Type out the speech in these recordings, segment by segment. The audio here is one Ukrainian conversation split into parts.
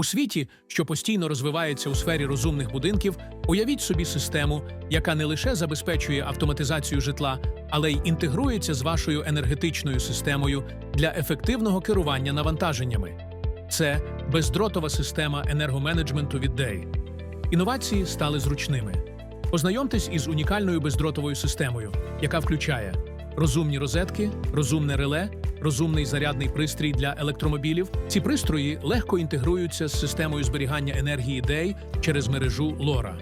У світі, що постійно розвивається у сфері розумних будинків, уявіть собі систему, яка не лише забезпечує автоматизацію житла, але й інтегрується з вашою енергетичною системою для ефективного керування навантаженнями. Це бездротова система енергоменеджменту від DEI. Інновації стали зручними. Познайомтесь із унікальною бездротовою системою, яка включає розумні розетки, розумне реле, розумний зарядний пристрій для електромобілів. Ці пристрої легко інтегруються з системою зберігання енергії DEI через мережу LoRa.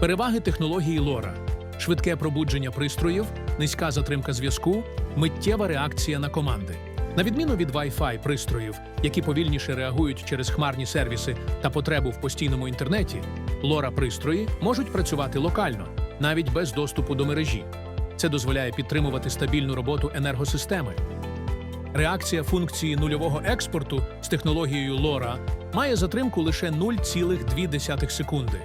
Переваги технології LoRa – швидке пробудження пристроїв, низька затримка зв'язку, миттєва реакція на команди. На відміну від Wi-Fi пристроїв, які повільніше реагують через хмарні сервіси та потребу в постійному інтернеті, LoRa пристрої можуть працювати локально, навіть без доступу до мережі. Це дозволяє підтримувати стабільну роботу енергосистеми. Реакція функції нульового експорту з технологією LoRa має затримку лише 0,2 секунди,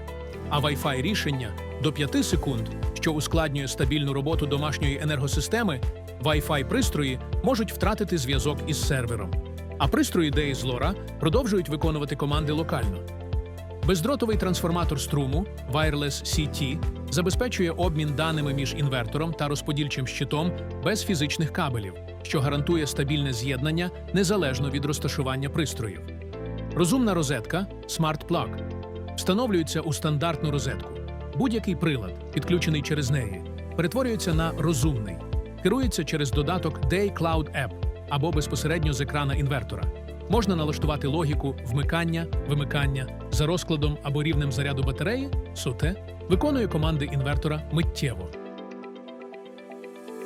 а Wi-Fi рішення до 5 секунд, що ускладнює стабільну роботу домашньої енергосистеми. Wi-Fi пристрої можуть втратити зв'язок із сервером, а пристрої DEI з LoRa продовжують виконувати команди локально. Бездротовий трансформатор струму Wireless CT забезпечує обмін даними між інвертором та розподільчим щитом без фізичних кабелів, що гарантує стабільне з'єднання незалежно від розташування пристроїв. Розумна розетка Smart Plug встановлюється у стандартну розетку. Будь-який прилад, підключений через неї, перетворюється на розумний, керується через додаток Day Cloud App або безпосередньо з екрана інвертора. Можна налаштувати логіку вмикання, вимикання за розкладом або рівнем заряду батареї, суте, виконує команди інвертора миттєво.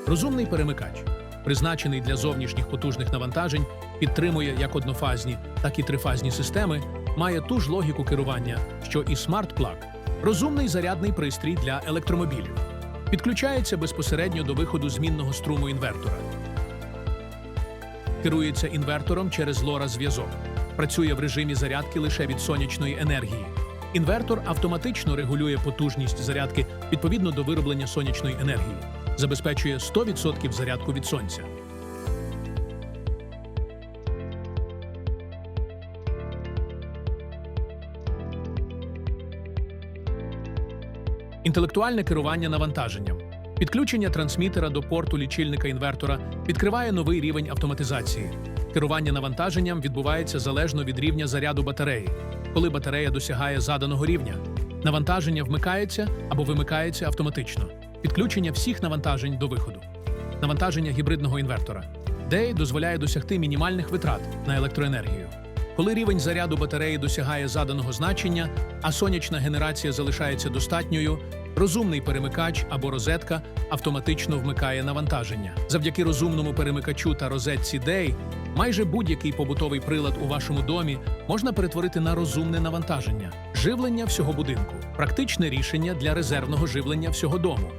Розумний перемикач, призначений для зовнішніх потужних навантажень, підтримує як однофазні, так і трифазні системи, має ту ж логіку керування, що і Plug – розумний зарядний пристрій для електромобілів. Підключається безпосередньо до виходу змінного струму інвертора. Керується інвертором через LoRa зв'язок. Працює в режимі зарядки лише від сонячної енергії. Інвертор автоматично регулює потужність зарядки відповідно до вироблення сонячної енергії. Забезпечує 100% зарядку від сонця. Інтелектуальне керування навантаженням. Підключення трансмітера до порту лічильника інвертора відкриває новий рівень автоматизації. Керування навантаженням відбувається залежно від рівня заряду батареї. Коли батарея досягає заданого рівня, навантаження вмикається або вимикається автоматично. Підключення всіх навантажень до виходу. Навантаження гібридного інвертора. DEI дозволяє досягти мінімальних витрат на електроенергію. Коли рівень заряду батареї досягає заданого значення, а сонячна генерація залишається достатньою, розумний перемикач або розетка автоматично вмикає навантаження. Завдяки розумному перемикачу та розетці Day майже будь-який побутовий прилад у вашому домі можна перетворити на розумне навантаження, живлення всього будинку, практичне рішення для резервного живлення всього дому.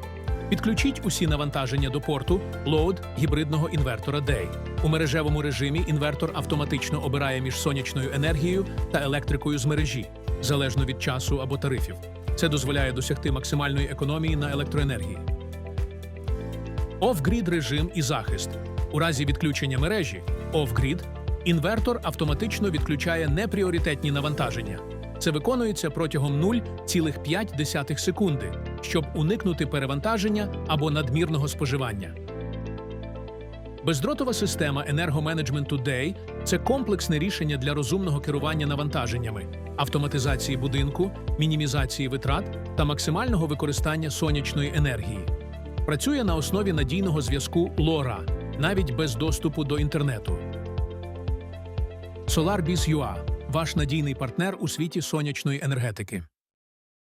Підключіть усі навантаження до порту Load гібридного інвертора DEI. У мережевому режимі інвертор автоматично обирає між сонячною енергією та електрикою з мережі, залежно від часу або тарифів. Це дозволяє досягти максимальної економії на електроенергії. Off-grid режим і захист. У разі відключення мережі Off-grid інвертор автоматично відключає непріоритетні навантаження. Це виконується протягом 0,5 секунди, щоб уникнути перевантаження або надмірного споживання. Бездротова система енергоменеджменту DEI – це комплексне рішення для розумного керування навантаженнями, автоматизації будинку, мінімізації витрат та максимального використання сонячної енергії. Працює на основі надійного зв'язку LoRa, навіть без доступу до інтернету. SolarBiz.ua – ваш надійний партнер у світі сонячної енергетики.